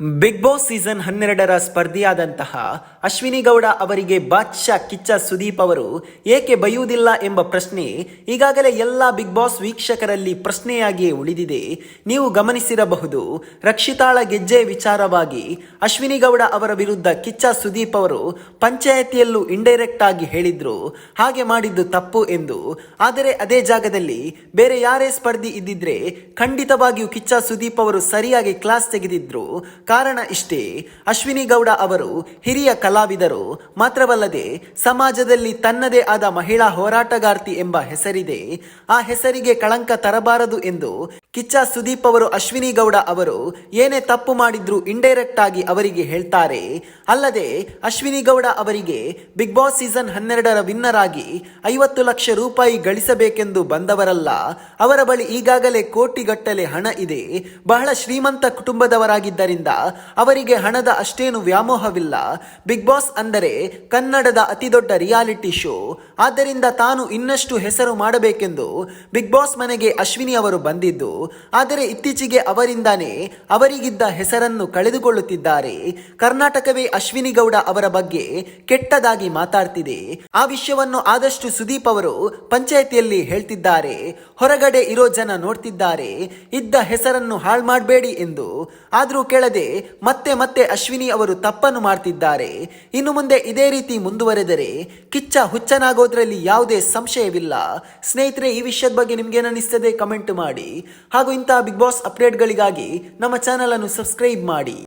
Big boss season ಹನ್ನೆರಡರ ಸ್ಪರ್ಧಿಯಾದಂತಹ ಅಶ್ವಿನಿ ಗೌಡ ಅವರಿಗೆ ಬಾದ್ಶಾ ಕಿಚ್ಚ ಸುದೀಪ್ ಅವರು ಏಕೆ ಬಯ್ಯುವುದಿಲ್ಲ ಎಂಬ ಪ್ರಶ್ನೆ ಈಗಾಗಲೇ ಎಲ್ಲ ಬಿಗ್ ಬಾಸ್ ವೀಕ್ಷಕರಲ್ಲಿ ಪ್ರಶ್ನೆಯಾಗಿಯೇ ಉಳಿದಿದೆ. ನೀವು ಗಮನಿಸಿರಬಹುದು, ರಕ್ಷಿತಾಳ ಗೆಜ್ಜೆ ವಿಚಾರವಾಗಿ ಅಶ್ವಿನಿ ಗೌಡ ಅವರ ವಿರುದ್ಧ ಕಿಚ್ಚ ಸುದೀಪ್ ಅವರು ಪಂಚಾಯತಿಯಲ್ಲೂ ಇಂಡೈರೆಕ್ಟ್ ಆಗಿ ಹೇಳಿದ್ರು. ಹಾಗೆ ಮಾಡಿದ್ದು ತಪ್ಪು ಎಂದು. ಆದರೆ ಅದೇ ಜಾಗದಲ್ಲಿ ಬೇರೆ ಯಾರೇ ಸ್ಪರ್ಧಿ ಇದ್ದಿದ್ರೆ ಖಂಡಿತವಾಗಿಯೂ ಕಿಚ್ಚ ಸುದೀಪ್ ಅವರು ಸರಿಯಾಗಿ ಕ್ಲಾಸ್ ತೆಗೆದಿದ್ರು. ಕಾರಣ ಇಷ್ಟೇ. ಅಶ್ವಿನಿ ಗೌಡ ಅವರು ಹಿರಿಯ ಕಲಾವಿದರು. ಮಾತ್ರವಲ್ಲದೆ ಸಮಾಜದಲ್ಲಿ ತನ್ನದೇ ಆದ ಮಹಿಳಾ ಹೋರಾಟಗಾರ್ತಿ ಎಂಬ ಹೆಸರಿದೆ. ಆ ಹೆಸರಿಗೆ ಕಳಂಕ ತರಬಾರದು ಎಂದು ಕಿಚ್ಚ ಸುದೀಪ್ ಅವರು, ಅಶ್ವಿನಿ ಗೌಡ ಅವರು ಏನೇ ತಪ್ಪು ಮಾಡಿದ್ರು ಇಂಡೈರೆಕ್ಟ್ ಆಗಿ ಅವರಿಗೆ ಹೇಳ್ತಾರೆ. ಅಲ್ಲದೆ ಅಶ್ವಿನಿ ಗೌಡ ಅವರಿಗೆ ಬಿಗ್ ಬಾಸ್ ಸೀಸನ್ ಹನ್ನೆರಡರ ವಿನ್ನರ್ ಆಗಿ ಐವತ್ತು ಲಕ್ಷ ರೂಪಾಯಿ ಗಳಿಸಬೇಕೆಂದು ಬಂದವರಲ್ಲ, ಅವರ ಬಳಿ ಈಗಾಗಲೇ ಕೋಟಿಗಟ್ಟಲೆ ಹಣ ಇದೆ. ಬಹಳ ಶ್ರೀಮಂತ ಕುಟುಂಬದವರಾಗಿದ್ದರಿಂದ ಅವರಿಗೆ ಹಣದ ಅಷ್ಟೇನು ವ್ಯಾಮೋಹವಿಲ್ಲ. ಬಿಗ್ ಬಾಸ್ ಅಂದರೆ ಕನ್ನಡದ ಅತಿದೊಡ್ಡ ರಿಯಾಲಿಟಿ ಶೋ. ಆದ್ದರಿಂದ ತಾನು ಇನ್ನಷ್ಟು ಹೆಸರು ಮಾಡಬೇಕೆಂದು ಬಿಗ್ ಬಾಸ್ ಮನೆಗೆ ಅಶ್ವಿನಿ ಅವರು ಬಂದಿದ್ದು. ಆದರೆ ಇತ್ತೀಚೆಗೆ ಅವರಿಂದಾನೇ ಅವರಿಗಿದ್ದ ಹೆಸರನ್ನು ಕಳೆದುಕೊಳ್ಳುತ್ತಿದ್ದಾರೆ. ಕರ್ನಾಟಕವೇ ಅಶ್ವಿನಿ ಗೌಡ ಅವರ ಬಗ್ಗೆ ಕೆಟ್ಟದಾಗಿ ಮಾತಾಡ್ತಿದೆ. ಆ ವಿಷಯವನ್ನು ಆದಷ್ಟು ಸುದೀಪ್ ಅವರು ಪಂಚಾಯತಿಯಲ್ಲಿ ಹೇಳ್ತಿದ್ದಾರೆ. ಹೊರಗಡೆ ಇರೋ ಜನ ನೋಡ್ತಿದ್ದಾರೆ. ಇದ್ದ ಹೆಸರನ್ನು ಹಾಳು ಮಾಡಬೇಡಿ ಎಂದು. ಆದರೂ ಕೇಳದೆ ಮತ್ತೆ ಮತ್ತೆ ಅಶ್ವಿನಿ ಅವರು ತಪ್ಪನ್ನು ಮಾಡ್ತಿದ್ದಾರೆ. ಇನ್ನು ಮುಂದೆ ಇದೇ ರೀತಿ ಮುಂದುವರೆದರೆ ಕಿಚ್ಚ ಹುಚ್ಚನಾಗೋದ್ರಲ್ಲಿ ಯಾವುದೇ ಸಂಶಯವಿಲ್ಲ. ಸ್ನೇಹಿತರೆ, ಈ ವಿಷಯದ ಬಗ್ಗೆ ನಿಮ್ಗೇನಿಸ್ತದೆ ಕಮೆಂಟ್ ಮಾಡಿ. ಹಾಗೂ ಇಂತಹ ಬಿಗ್ ಬಾಸ್ ಅಪ್ಡೇಟ್ಗಳಿಗಾಗಿ ನಮ್ಮ ಚಾನಲ್ ಅನ್ನು ಸಬ್ಸ್ಕ್ರೈಬ್ ಮಾಡಿ.